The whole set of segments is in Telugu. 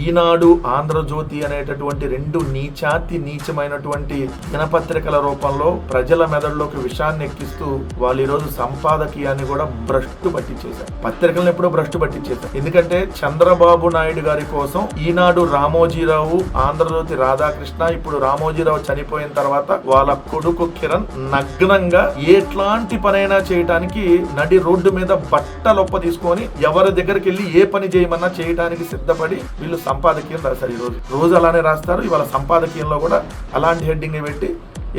ఈనాడు ఆంధ్రజ్యోతి అనేటటువంటి రెండు నీచాతి నీచమైనటువంటి దినపత్రికల రూపంలో ప్రజల మెదడులోకి విషాన్ని ఎక్కిస్తూ వాళ్ళు ఈరోజు సంపాదకీయాన్ని కూడా భ్రష్టు పట్టించేశారు. పత్రికలను ఎప్పుడో భ్రష్టు పట్టించేశారు. ఎందుకంటే చంద్రబాబు నాయుడు గారి కోసం ఈనాడు రామోజీరావు ఆంధ్రజ్యోతి రాధాకృష్ణ ఇప్పుడు రామోజీరావు చనిపోయిన తర్వాత వాళ్ళ కొడుకు కిరణ్ నగ్నంగా ఎట్లాంటి పనైనా చేయటానికి నడి రోడ్డు మీద బట్టలొప్ప తీసుకొని ఎవరి దగ్గరికి వెళ్ళి ఏ పని చేయమన్నా చేయటానికి సిద్ధపడి వీళ్ళు సంపాదకీయం రాశారు ఈ రోజు. రోజు అలానే రాస్తారు. ఇవాళ సంపాదకీయంలో కూడా అలాంటి హెడ్డింగ్ పెట్టి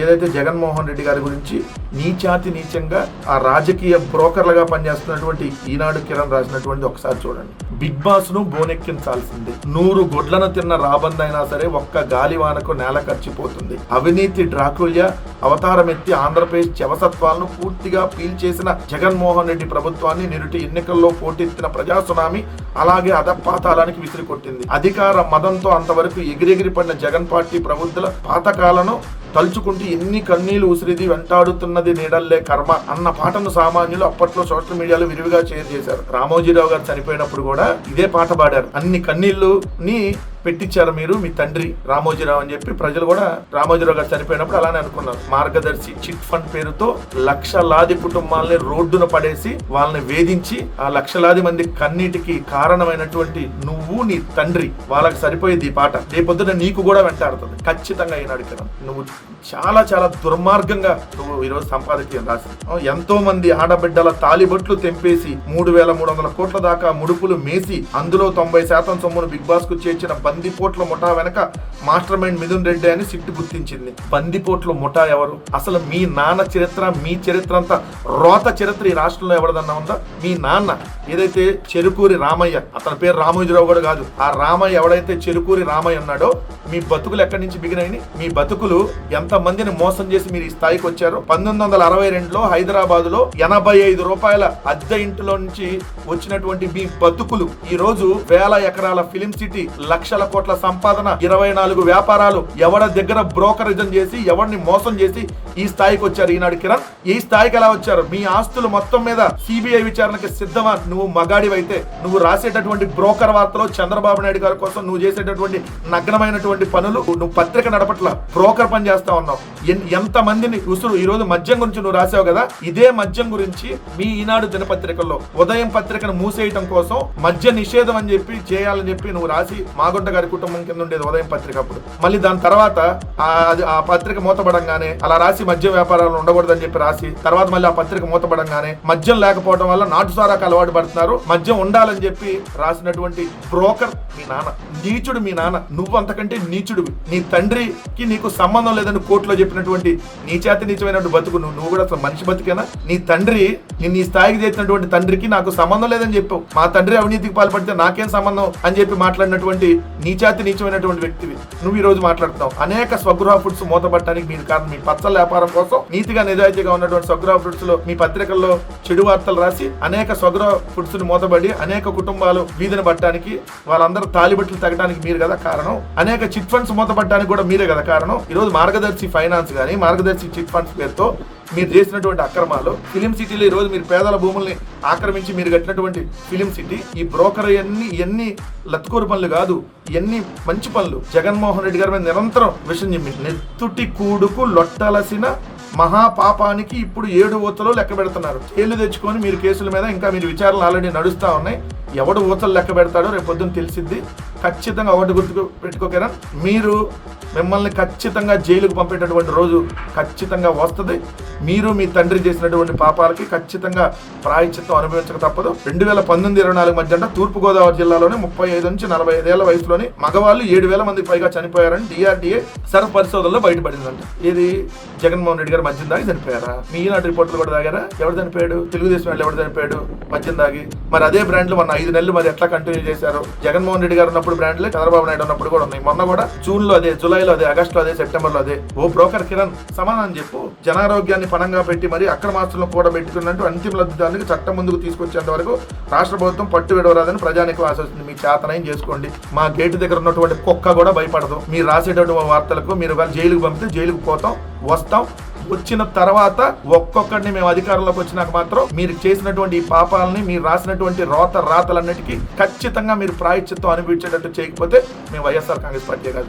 ఏదైతే జగన్మోహన్ రెడ్డి గారి గురించి నీచాతి నీచంగా ఆ రాజకీయ బ్రోకర్లుగా పనిచేస్తున్నటువంటి ఈనాడు కిరణ్ రాసినటువంటి ఒకసారి చూడండి. బిగ్ బాస్ను బోనెక్కించాల్సిందే. నూరు గొడ్లను తిన్న రాబందైనా సరే ఒక్క గాలివానకు నేల ఖర్చిపోతుంది అవినీతి డ్రాకుల్య అవతారం ఎత్తి ఆంధ్రప్రదేశ్ చవసత్వాలను పూర్తిగా పీల్చేసిన జగన్మోహన్ రెడ్డి ప్రభుత్వాన్ని నిరుటి ఎన్నికల్లో పోటెత్తిన ప్రజా సునామీ అలాగే అధపాతాలానికి విసిరికొట్టింది. అధికార మదంతో అంతవరకు ఎగిరెగిరి పడిన జగన్ పార్టీ ప్రభుత్వ పాతకాలను తలుచుకుంటూ ఎన్ని కన్నీళ్ళు ఉసిరిది వెంటాడుతున్నది నీడల్లే కర్మ అన్న పాటను సామాన్యులు అప్పట్లో సోషల్ మీడియాలో విరివిగా షేర్ చేశారు. రామోజీరావు గారు చనిపోయినప్పుడు కూడా ఇదే పాట పాడారు. అన్ని కన్నీళ్ళుని పెట్టించారు మీరు మీ తండ్రి రామోజీరావు అని చెప్పి ప్రజలు కూడా రామోజీరావు గారు చనిపోయినప్పుడు అలానే అనుకున్నారు. మార్గదర్శి చిట్ ఫండ్ పేరుతో లక్షలాది కుటుంబాలని రోడ్డున పడేసి వాళ్ళని వేధించి ఆ లక్షలాది మంది కన్నీటికి కారణమైనటువంటి నువ్వు నీ తండ్రి వాళ్ళకి సరిపోయేది ఈ పాట. రేపొద్దున నీకు కూడా వెంటాడుతుంది ఖచ్చితంగా ఈనాడు ఇక్కడ నువ్వు చాలా చాలా దుర్మార్గంగా నువ్వు ఈరోజు సంపాదకీయం రాసి ఎంతో మంది ఆడబిడ్డల తాలిబట్లు తెంపేసి మూడు వేల మూడు వందల కోట్ల దాకా ముడుపులు మేసి అందులో తొంభై శాతం సొమ్మును బిగ్ బాస్కు చేర్చిన బందిపోట్ల ముఠా వెనక మాస్టర్ మైండ్ మిథున్ రెడ్డి అని సిట్టు గుర్తించింది. బందిపోట్ల ముఠా ఎవరు? అసలు మీ నాన్న చరిత్ర మీ చరిత్ర అంతా రోత చరిత్ర ఈ రాష్ట్రంలో ఎవరిదన్నా ఉందా? మీ నాన్న. ఏదైతే చెరుకూరి రామయ్య అతని పేరు రామోజీరావు కూడా కాదు ఆ రామయ్య ఎవడైతే చెరుకూరి రామయ్య ఉన్నాడో మీ బతుకులు ఎక్కడి నుంచి బిగినాయి మీ బతుకులు ఎంత మందిని మోసం చేసి మీరు ఈ స్థాయికి వచ్చారు పంతొమ్మిది వందల అరవై రెండులో హైదరాబాద్లో ఎనభై ఐదు రూపాయల అద్దె ఇంటిలో నుంచి వచ్చినటువంటి మీ బతుకులు ఈ రోజు వేల ఎకరాల ఫిలిం సిటీ లక్షల కోట్ల సంపాదన ఇరవై నాలుగు వ్యాపారాలు ఎవడ దగ్గర బ్రోకరిజం చేసి ఎవరిని మోసం చేసి ఈ స్థాయికి వచ్చారు ఈనాడు కిరణ్? ఈ స్థాయికి ఎలా వచ్చారు? మీ ఆస్తులు మొత్తం మీద సిబిఐ విచారణకి సిద్ధమా? నువ్వు మగాడివైతే నువ్వు రాసేటటువంటి బ్రోకర్ వార్తలో చంద్రబాబు నాయుడు గారి కోసం నువ్వు చేసేటటువంటి నగ్నమైనటువంటి పనులు నువ్వు పత్రిక నడపట్ల బ్రోకర్ పని చేస్తా ఉన్నావు. ఎన్- ఎంత మందిని ఉసురు ఈ రోజు మద్యం గురించి నువ్వు రాసావు కదా ఇదే మద్యం గురించి మీ ఈనాడు దినపత్రికల్లో ఉదయం పత్రికను మూసేయటం కోసం మద్య నిషేధం అని చెప్పి చేయాలని చెప్పి నువ్వు రాసి మాగుంట గారి కుటుంబం కింద ఉండేది ఉదయం పత్రిక అప్పుడు. మళ్ళీ దాని తర్వాత ఆ పత్రిక మూతపడంగానే అలా రాసి మద్య వ్యాపారాలు ఉండకూడదని చెప్పి రాసి తర్వాత మళ్ళీ ఆ పత్రిక మూతపడంగానే మద్యం లేకపోవడం వల్ల నాటుసారాకు అలవాటు అలవాటు పడుతున్నారు మద్యం ఉండాలని చెప్పి రాసినటువంటి బ్రోకర్ మీ నాన్న నీచుడు మీ నాన్న నువ్వు అంతకంటే నీచుడు నీ తండ్రికి నీకు సంబంధం లేదని కోర్టులో చెప్పినటువంటి నీచాతి నీచమైనటువంటి బతుకు నువ్వు నువ్వు కూడా అసలు మనిషి బతికేనా? నీ తండ్రి నిన్ను ఈ స్థాయికి చేసినటువంటి తండ్రికి నాకు సంబంధం లేదని చెప్పావు. మా తండ్రి అవినీతికి పాల్పడితే నాకేం సంబంధం అని చెప్పి మాట్లాడినటువంటి నీచాతి నీచమైనటువంటి వ్యక్తివి. నువ్వు ఈ రోజు మాట్లాడుతున్నావు. అనేక స్వగృహ ఫుడ్స్ మూతపట్టడానికి మీరు కారణం మీ పచ్చల వ్యాపారం కోసం నీతిగా నిజాయితీగా ఉన్నటువంటి స్వగృహ ఫుడ్స్లో మీ పత్రికల్లో చెడు వార్తలు రాసి అనేక స్వగృహ ఫుడ్స్ని మూతబడి అనేక కుటుంబాలు వీధిని పట్టడానికి వాళ్ళందరూ తాలిబట్లు తగ్గడానికి మీరు కదా కారణం. అనేక చిట్ ఫండ్స్ మూతపట్టడానికి కూడా మీరే కదా కారణం. ఈ రోజు మార్గదర్శి ఫైనాన్స్ కానీ మార్గదర్శి చిట్ ఫండ్స్ పేరుతో మీరు చేసినటువంటి అక్రమాలు ఫిలిం సిటీలో ఈరోజు రోజు మీరు పేదల భూముల్ని ఆక్రమించి మీరు కట్టినటువంటి ఫిలిం సిటీ ఈ బ్రోకర్ ఇవన్నీ ఇవన్నీ లత్కూరు పనులు కాదు ఇవన్నీ మంచి పనులు. జగన్మోహన్ రెడ్డి గారి మీద నిరంతరం విషయం చెప్పింది నెత్తుటి కూడుకు లొట్టలసిన మహాపాపానికి ఇప్పుడు ఏడు ఊతలు లెక్క పెడుతున్నారు. ఏళ్ళు తెచ్చుకొని మీరు కేసుల మీద ఇంకా మీరు విచారణలు ఆల్రెడీ నడుస్తూ ఉన్నాయి. ఎవడు ఊతలు లెక్క పెడతాడో రేపు పొద్దున్న తెలిసిద్ది. ఖచ్చితంగా ఒకటి గుర్తుకు పెట్టుకోకరా మీరు మిమ్మల్ని ఖచ్చితంగా జైలుకు పంపేటటువంటి రోజు ఖచ్చితంగా వస్తుంది. మీరు మీ తండ్రి చేసినటువంటి పాపాలకి ఖచ్చితంగా ప్రాయచిత్తం అనుభవించక తప్పదు. రెండు వేల పంతొమ్మిది ఇరవై నాలుగు మధ్య అంటే తూర్పుగోదావరి జిల్లాలోనే ముప్పై ఐదు నుంచి నలభై ఐదేళ్ళ వయసులోని మగవాళ్ళు ఏడు వేల మంది పైగా చనిపోయారని డిఆర్డిఏ సర్వ పరిశోధనలో బయటపడిందంట. ఇది జగన్మోహన్ రెడ్డి గారు మద్యం దాగి చనిపోయారా? మీ ఈనాటి రిపోర్టులు కూడా తాగారా? ఎవరు చనిపోయాడు? తెలుగుదేశం వాళ్ళు ఎవరు చనిపోయాడు? మద్యం దాగి మరి అదే బ్రాండ్లు మొన్న ఐదు నెలలు మరి ఎట్లా కంటిన్యూ చేశారు? జగన్మోహన్ రెడ్డి గారు ఉన్నప్పుడు బ్రాండ్లే చంద్రబాబు నాయుడు ఉన్నప్పుడు కూడా ఉన్నాయి. మొన్న కూడా జూన్లో అదే జూలై జూలైలో అదే ఆగస్టులో అదే సెప్టెంబర్లో అదే ఓ బ్రోకర్ కిరణ్ సమాధానం చెప్పు. జనారోగ్యాన్ని పణంగా పెట్టి మరి అక్రమాస్తులను కూడా పెట్టుకున్నట్టు అంతిమ లబ్ధిదారునికి చట్టం ముందుకు తీసుకొచ్చేంత వరకు రాష్ట్ర ప్రభుత్వం పట్టు విడవరాదని ప్రజానికి ఆశిస్తుంది. మీ చేతనయం చేసుకోండి. మా గేటు దగ్గర ఉన్నటువంటి కుక్క కూడా భయపడదు. మీరు రాసేటటువంటి వార్తలకు మీరు జైలుకు పంపితే జైలుకు పోతాం వస్తాం. వచ్చిన తర్వాత ఒక్కొక్కడిని మేము అధికారంలోకి వచ్చినాక మాత్రం మీరు చేసినటువంటి ఈ పాపాలని మీరు రాసినటువంటి రోత రాతలన్నిటికీ ఖచ్చితంగా మీరు ప్రాయశ్చిత్తం అనిపించేటట్టు చేయకపోతే మేము వైఎస్ఆర్ కాంగ్రెస్ పార్టీ కాదు.